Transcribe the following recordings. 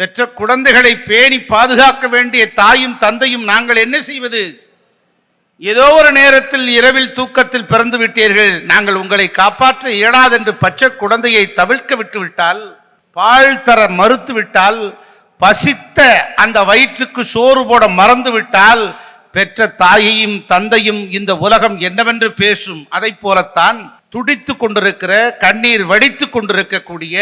பெற்ற குழந்தைகளை பேணி பாதுகாக்க வேண்டிய தாயும் தந்தையும் நாங்கள் என்ன செய்வது? ஏதோ ஒரு நேரத்தில் இரவில் தூக்கத்தில் பிறந்து விட்டீர்கள். நாங்கள் உங்களை காப்பாற்ற இயலாதென்று பச்சை குழந்தையை தவிர்க்க விட்டுவிட்டால் பால் தர மறுத்துவிட்டால் பசித்த அந்த வயிற்றுக்கு சோறு போட மறந்துவிட்டால் பெற்ற தாயையும் தந்தையும் இந்த உலகம் என்னவென்று பேசும்? அதை போலத்தான் துடித்து கொண்டிருக்கிற கண்ணீர் வடித்து கொண்டிருக்கக்கூடிய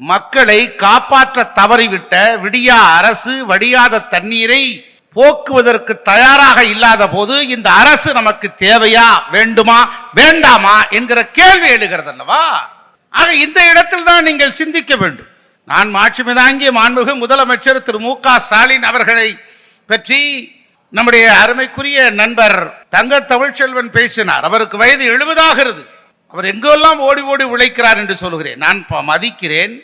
மக்களை காப்பாற்ற தவறிவிட்ட விடியா அரசு வடியாத தண்ணீரை போக்குவதற்கு தயாராக இல்லாத போது இந்த அரசு நமக்கு தேவையா வேண்டுமா வேண்டாமா என்கிற கேள்வி எழுகிறது அல்லவா ஆக இந்த இடத்தில் தான் நீங்கள் சிந்திக்க வேண்டும். நான் மாட்சிமை தாங்கிய மாண்புமிகு முதலமைச்சர் திரு மு க ஸ்டாலின் அவர்களை பற்றி நம்முடைய அருமைக்குரிய நண்பர் தங்க தமிழ்ச்செல்வன் பேசினார். அவருக்கு வயது எழுபதாகிறது அவர் எங்கெல்லாம் ஓடி ஓடி உழைக்கிறார் என்று சொல்கிறேன் நான் மதிக்கிறேன்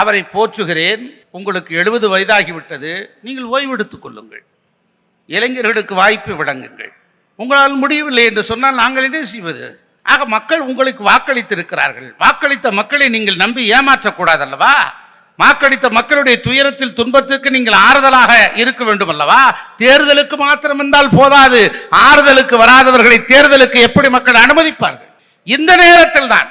அவரை போற்றுகிறேன் உங்களுக்கு எழுபது வயதாகிவிட்டது நீங்கள் ஓய்வெடுத்துக் கொள்ளுங்கள். இளைஞர்களுக்கு வாய்ப்பு வழங்குங்கள். உங்களால் முடியவில்லை என்று சொன்னால் நாங்கள் என்ன செய்வது? ஆக மக்கள் உங்களுக்கு வாக்களித்திருக்கிறார்கள். வாக்களித்த மக்களை நீங்கள் நம்பி ஏமாற்றக்கூடாது அல்லவா வாக்களித்த மக்களுடைய துயரத்தில் துன்பத்துக்கு நீங்கள் ஆறுதலாக இருக்க வேண்டும் அல்லவா தேர்தலுக்கு மாத்திரம் இருந்தால் போதாது. ஆறுதலுக்கு வராதவர்களை தேர்தலுக்கு எப்படி மக்கள் அனுமதிப்பார்கள்? இந்த நேரத்தில் தான்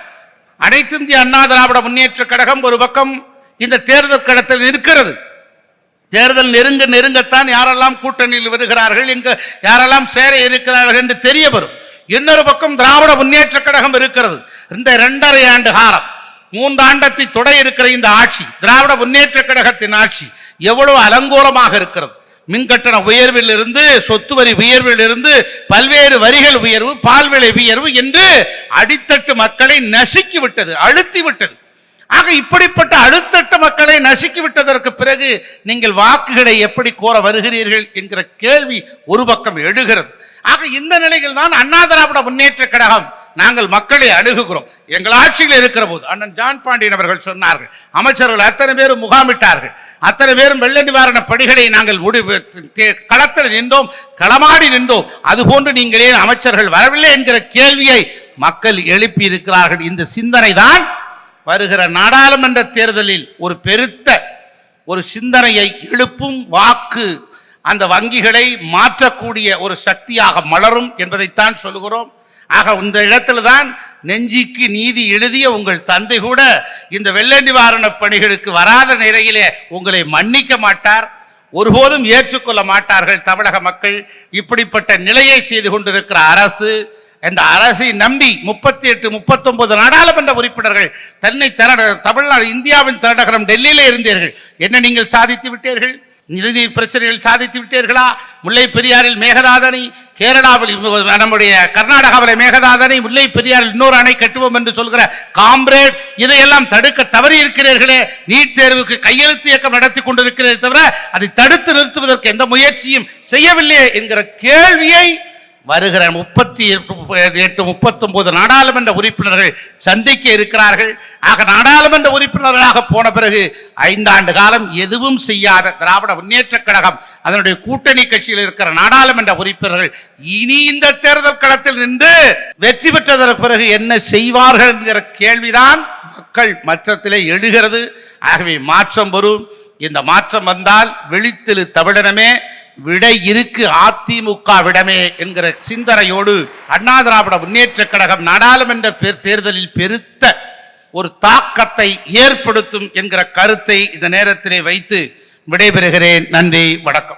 அனைத்து இந்திய அண்ணா திராவிட முன்னேற்ற கழகம் ஒரு பக்கம் இந்த தேர்தல் கடத்தில் இருக்கிறது தேர்தல் நெருங்க நெருங்கத்தான் யாரெல்லாம் கூட்டணியில் வருகிறார்கள் இங்கு யாரெல்லாம் சேர இருக்கிறார்கள் என்று தெரிய வரும் இன்னொரு பக்கம் திராவிட முன்னேற்ற கழகம் இருக்கிறது. இந்த இரண்டரை ஆண்டு காலம் மூன்றாண்டத்தை தொட இருக்கிற இந்த ஆட்சி திராவிட முன்னேற்ற கழகத்தின் ஆட்சி எவ்வளவு அலங்கோலமாக இருக்கிறது. மின்கட்டண உயர்விலிருந்து சொத்து வரி உயர்விலிருந்து பல்வேறு வரிகள் உயர்வு பால் விலை உயர்வு என்று அடித்தட்டு மக்களை நசுக்கி விட்டது அழுத்தி விட்டது. ஆக இப்படிப்பட்ட அழுத்தட்ட மக்களை நசுக்கி விட்டதற்கு பிறகு நீங்கள் வாக்குகளை எப்படி கோர வருகிறீர்கள் என்கிற கேள்வி ஒரு பக்கம் எழுகிறது. ஆக இந்த நிலையில் தான் அண்ணா திராவிட முன்னேற்ற கழகம் நாங்கள் மக்களை அணுகுகிறோம். எங்கள் ஆட்சியில் இருக்கிற போது அண்ணன் ஜான் பாண்டியன் அவர்கள் சொன்னார்கள் அமைச்சர்கள் அத்தனை பேரும் முகாமிட்டார்கள். அத்தனை பேரும் வெள்ள நிவாரண பணிகளை நாங்கள் முடிவு களத்தில் நின்றோம் களமாடி நின்றோம். அதுபோன்று நீங்கள் ஏன் அமைச்சர்கள் வரவில்லை என்கிற கேள்வியை மக்கள் எழுப்பி இருக்கிறார்கள் இந்த சிந்தனை தான் வருகிற நாடாளுமன்ற தேர்தலில் ஒரு பெருத்த ஒரு சிந்தனையை எழுப்பும் வாக்கு அந்த வங்கிகளை மாற்றக்கூடிய ஒரு சக்தியாக மலரும் என்பதைத்தான் சொல்கிறோம் ஆக இந்த இடத்துல தான் நெஞ்சிக்கு நீதி எழுதிய உங்கள் தந்தை கூட இந்த வெள்ள நிவாரணப் பணிகளுக்கு வராத நிலையிலே உங்களை மன்னிக்க மாட்டார் ஒருபோதும் ஏற்றுக்கொள்ள மாட்டார்கள் தமிழக மக்கள். இப்படிப்பட்ட நிலையை செய்து கொண்டிருக்கிற அரசு இந்த அரசை நம்பி முப்பத்தி எட்டு முப்பத்தொன்பது நாடாளுமன்ற உறுப்பினர்கள் தன்னை தர தமிழ்நாடு இந்தியாவின் தலைநகரம் டெல்லியிலே இருந்தீர்கள். என்ன நீங்கள் சாதித்து விட்டீர்கள்? நிதிநீர் பிரச்சனைகள் சாதித்து விட்டீர்களா? முல்லை பெரியாறில் மேகதாதனை கேரளாவில் நம்முடைய கர்நாடகாவில் மேகதாதனை முல்லை பெரியார் இன்னொரு அணை கட்டுவோம் என்று சொல்கிற காம்ரேட் இதையெல்லாம் தடுக்க தவறி இருக்கிறீர்களே நீட் தேர்வுக்கு கையெழுத்து இயக்கம் நடத்தி கொண்டிருக்கிறதே தவிர அதை தடுத்து நிறுத்துவதற்கு எந்த முயற்சியும் செய்யவில்லை என்கிற கேள்வியை வருகிற முப்பத்தி எட்டு முப்பத்தொன்பது நாடாளுமன்ற உறுப்பினர்கள் சந்திக்க இருக்கிறார்கள். ஆக நாடாளுமன்ற உறுப்பினர்களாக போன பிறகு ஐந்தாண்டு காலம் எதுவும் செய்யாத திராவிட முன்னேற்றக் கழகம் அதனுடைய கூட்டணி கட்சியில் இருக்கிற நாடாளுமன்ற உறுப்பினர்கள் இனி இந்த தேர்தல் களத்தில் நின்று வெற்றி பெற்றதற்கு பிறகு என்ன செய்வார்கள் என்கிற கேள்விதான் மக்கள் மற்றத்திலே எழுகிறது. ஆகவே மாற்றம் வரும். இந்த மாற்றம் வந்தால் வெளித்தெழு தமிழனமே விடை இருக்கு அதிமுகவிடமே என்கிற சிந்தனையோடு அண்ணா திராவிட முன்னேற்ற கழகம் நாடாளுமன்ற தேர்தலில் பெருத்த ஒரு தாக்கத்தை ஏற்படுத்தும் என்கிற கருத்தை இந்த நேரத்திலே வைத்து விடைபெறுகிறேன். நன்றி வணக்கம்.